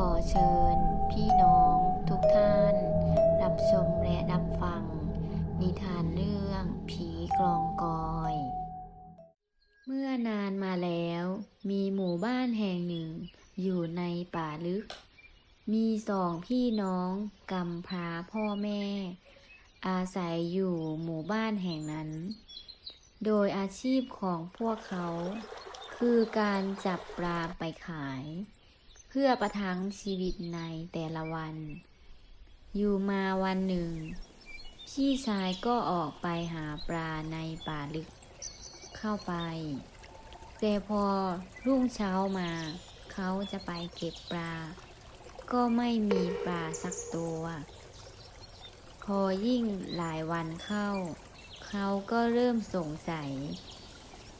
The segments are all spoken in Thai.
ขอเชิญ พี่น้องทุกท่าน รับชมและรับฟัง นิทานเรื่องผีกลองกอย เมื่อนานมาแล้ว มีหมู่บ้านแห่งหนึ่ง อยู่ในป่าลึก มีสองพี่น้องกำพร้าพ่อแม่ อาศัยอยู่หมู่บ้านแห่งนั้น โดยอาชีพของพวกเขา คือการจับปลาไปขาย พื่อประทังชีวิตในแต่ละวัน อยู่มาวันหนึ่ง พี่ชายก็ออกไปหาปลาในป่าลึก เข้าไป แต่พอรุ่งเช้ามา เขาจะไปเก็บปลา ก็ไม่มีปลาสักตัว พอยิ่งหลายวันเข้า เขาก็เริ่มสงสัย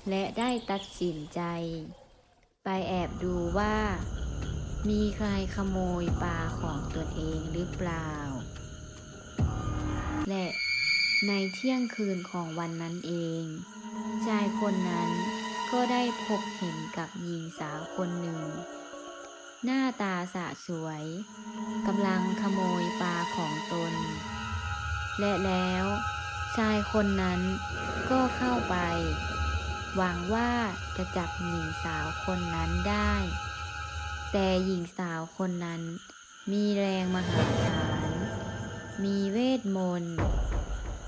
และได้ตัดสินใจ ไปแอบดูว่า มีใครขโมยปลาของตนเองหรือเปล่า และในเที่ยงคืนของวันนั้นเอง ชายคนนั้นก็ได้พบเห็นกับหญิงสาวคนหนึ่ง หน้าตาสะสวยกำลังขโมยปลาของตน และแล้วชายคนนั้นก็เข้าไป หวังว่าจะจับหญิงสาวคนนั้นได้ แต่หญิงสาวคนนั้น มีแรงมหาศาล มีเวทมนต์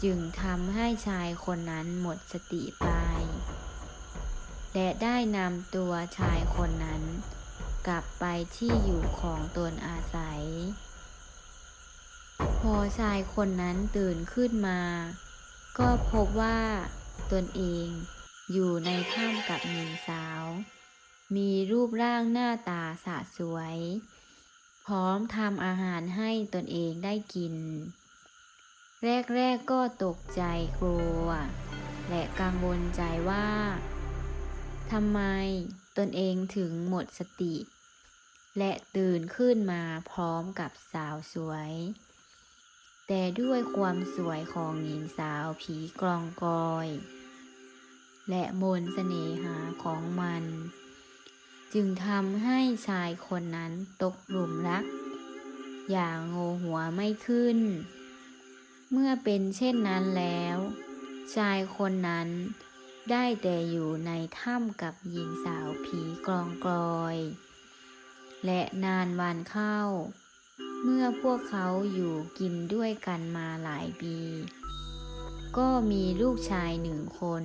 จึงทำให้ชายคนนั้นหมดสติไป และได้นำตัวชายคนนั้น กลับไปที่อยู่ของตนอาศัย พอชายคนนั้นตื่นขึ้นมา ก็พบว่าตนเองอยู่ในถ้ำกับหญิงสาว มีรูปร่างหน้าตาสะสวย พร้อมทำอาหารให้ตนเองได้กิน แรกๆก็ตกใจกลัว และกังวลใจว่าทำไมตนเองถึงหมดสติ และตื่นขึ้นมาพร้อมกับสาวสวย แต่ด้วยความสวยของหญิงสาวผีกลองกอย และมนเสน่หาของมัน จึงทำให้ชายคนนั้นตกหลุมรัก อย่างโงหัวไม่ขึ้น เมื่อเป็นเช่นนั้นแล้ว ชายคนนั้นได้แต่อยู่ในถ้ำกับหญิงสาวผีกลองกลอย และนานวันเข้า เมื่อพวกเขาอยู่กินด้วยกันมาหลายปี ก็มีลูกชายหนึ่งคน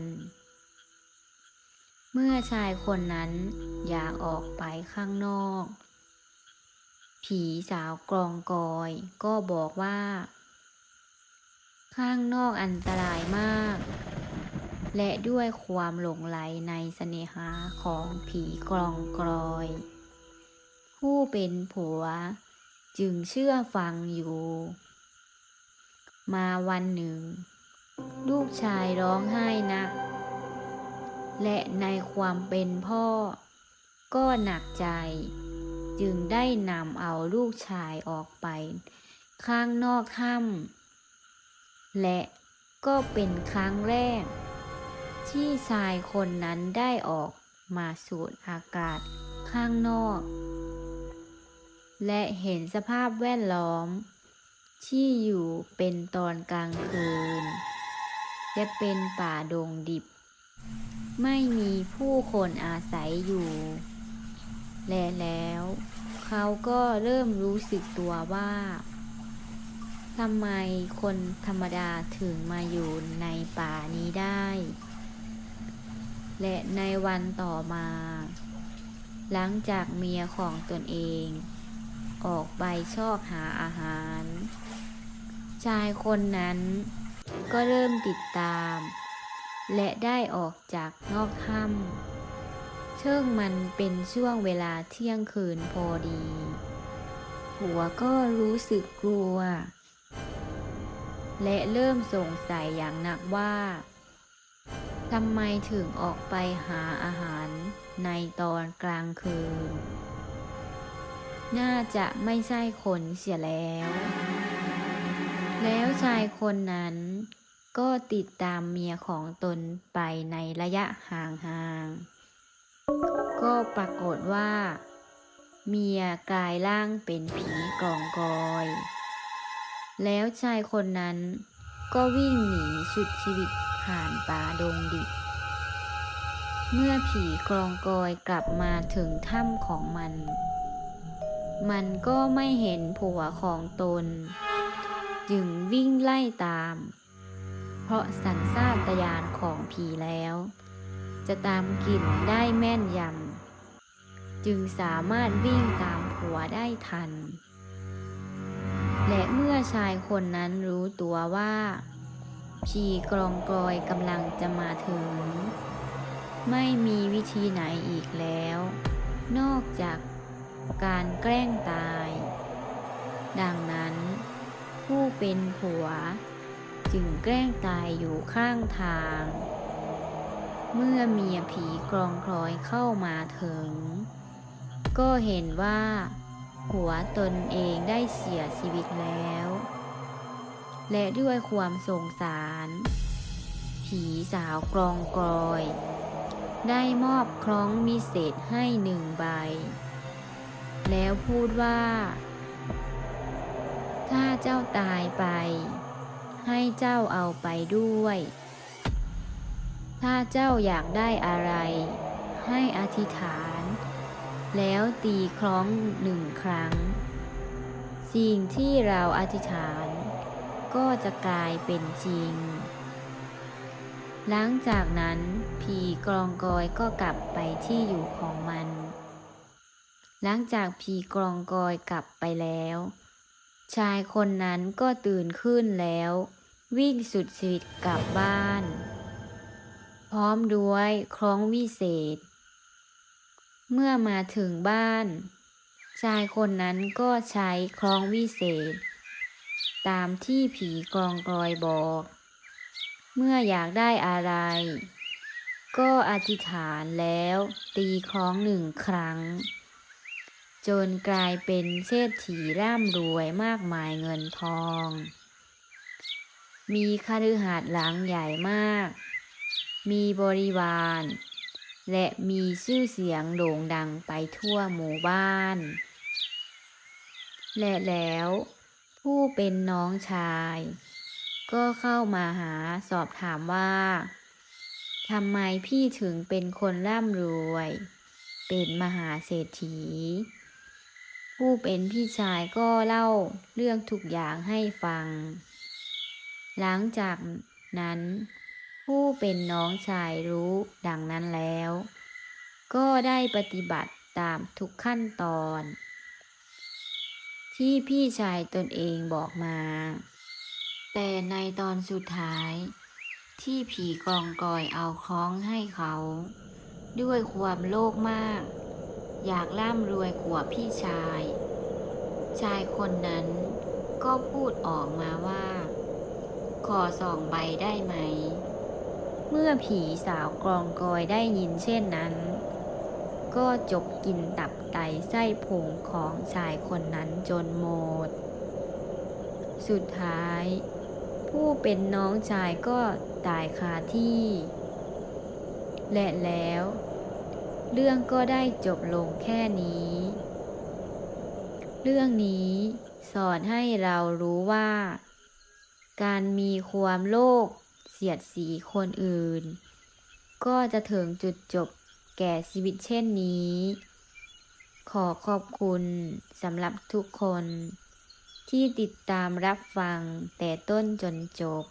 เมื่อชายคนนั้นอยากออกไปข้างนอก ผีสาวกลองกอยก็บอกว่า ข้างนอกอันตรายมาก และด้วยความหลงไหลในเสน่หาของผีกลองกลอย ผู้เป็นผัวจึงเชื่อฟังอยู่ มาวันหนึ่ง ลูกชายร้องไห้นัก และในความเป็นพ่อ ก็หนักใจ จึงได้นำเอาลูกชายออกไป ข้างนอกถ้ำและก็เป็นครั้งแรก ที่ชายคนนั้นได้ออกมาสูดอากาศข้างนอก และเห็นสภาพแวดล้อม ที่อยู่เป็นตอนกลางคืน และเป็นป่าดงดิบ ไม่มีผู้คนอาศัยอยู่ และแล้ว เขาก็เริ่มรู้สึกตัวว่าทำไมคนธรรมดาถึงมาอยู่ในป่านี้ได้ และในวันต่อมา หลังจากเมียของตนเอง ออกไปชอบหาอาหาร ชายคนนั้นก็เริ่มติดตาม และได้ออกจากนอกถ้ำเชิงมันเป็นช่วงเวลาเที่ยงคืนพอดี หัวก็รู้สึกกลัว และเริ่มสงสัยอย่างหนักว่าทำไมถึงออกไปหาอาหารในตอนกลางคืน น่าจะไม่ใช่คนเสียแล้ว แล้วชายคนนั้น ก็ติดตามเมียของตนไปในระยะห่างๆ ก็ปรากฏว่า เมียกลายร่างเป็นผีกองกอย แล้วชายคนนั้นก็วิ่งหนีสุดชีวิตผ่านป่าดงดิบ เมื่อผีกรองกอยกลับมาถึงถ้ำของมัน มันก็ไม่เห็นผัวของตน จึงวิ่งไล่ตาม เพราะสัญชาตญาณของผีแล้ว จะตามกลิ่นได้แม่นยำ จึงสามารถวิ่งตามผัวได้ทัน และเมื่อชายคนนั้นรู้ตัวว่าผีกรองกรอยกำลังจะมาถึง ไม่มีวิธีไหนอีกแล้ว นอกจากการแกล้งตาย ดังนั้นผู้เป็นผัว จึงแกล้งตายอยู่ข้างทาง เมื่อเมียผีกรองคลอยเข้ามาถึง ก็เห็นว่าผัวตนเองได้เสียชีวิตแล้ว และด้วยความสงสาร ผีสาวกรองกรอย ได้มอบคล้องวิเศษให้หนึ่งใบ แล้วพูดว่า ถ้าเจ้าตายไป ให้เจ้าเอาไปด้วย ถ้าเจ้าอยากได้อะไร ให้อธิษฐาน แล้วตีคล้องหนึ่งครั้ง สิ่งที่เราอธิษฐาน ก็จะกลายเป็นจริง หลังจากนั้นผีกรองกอยก็กลับไปที่อยู่ของมัน หลังจากผีกรองกอยกลับไปแล้ว ชายคนนั้นก็ตื่นขึ้นแล้ว วิ่งสุดชีวิตกลับบ้าน พร้อมด้วยคล้องวิเศษ เมื่อมาถึงบ้าน ชายคนนั้นก็ใช้คล้องวิเศษ ตามที่ผีกองกรอยบอก เมื่ออยากได้อะไร ก็อธิษฐานแล้วตีคล้องหนึ่งครั้ง จนกลายเป็นเศรษฐีร่ำรวยมากมายเงินทอง มีคฤหาสน์หลังใหญ่มาก มีบริวาร และมีชื่อเสียงโด่งดังไปทั่วหมู่บ้าน และแล้วผู้เป็นน้องชาย ก็เข้ามาหาสอบถามว่าทำไมพี่ถึงเป็นคนร่ำรวย เป็นมหาเศรษฐี ผู้เป็นพี่ชายก็เล่าเรื่องทุกอย่างให้ฟัง หลังจากนั้น ผู้เป็นน้องชายรู้ดังนั้นแล้ว ก็ได้ปฏิบัติตามทุกขั้นตอน ที่พี่ชายตนเองบอกมา แต่ในตอนสุดท้าย ที่ผีกองกอยเอาคล้องให้เขา ด้วยความโลภมาก อยากร่ำรวยกว่าพี่ชาย ชายคนนั้นก็พูดออกมาว่า ขอสองใบได้ไหม เมื่อผีสาวกรองกอยได้ยินเช่นนั้น ก็จกกินตับไตไส้พุงของชายคนนั้นจนหมด สุดท้าย ผู้เป็นน้องชายก็ตายคาที่ และแล้ว เรื่องก็ได้จบลงแค่นี้ เรื่องนี้สอนให้เรารู้ว่า การมีความโลภเสียดสีคนอื่น ก็จะถึงจุดจบแก่ชีวิตเช่นนี้ ขอขอบคุณสำหรับทุกคน ที่ติดตามรับฟังแต่ต้นจนจบ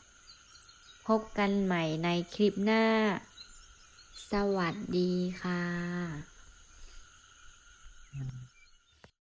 พบกันใหม่ในคลิปหน้า สวัสดีค่ะ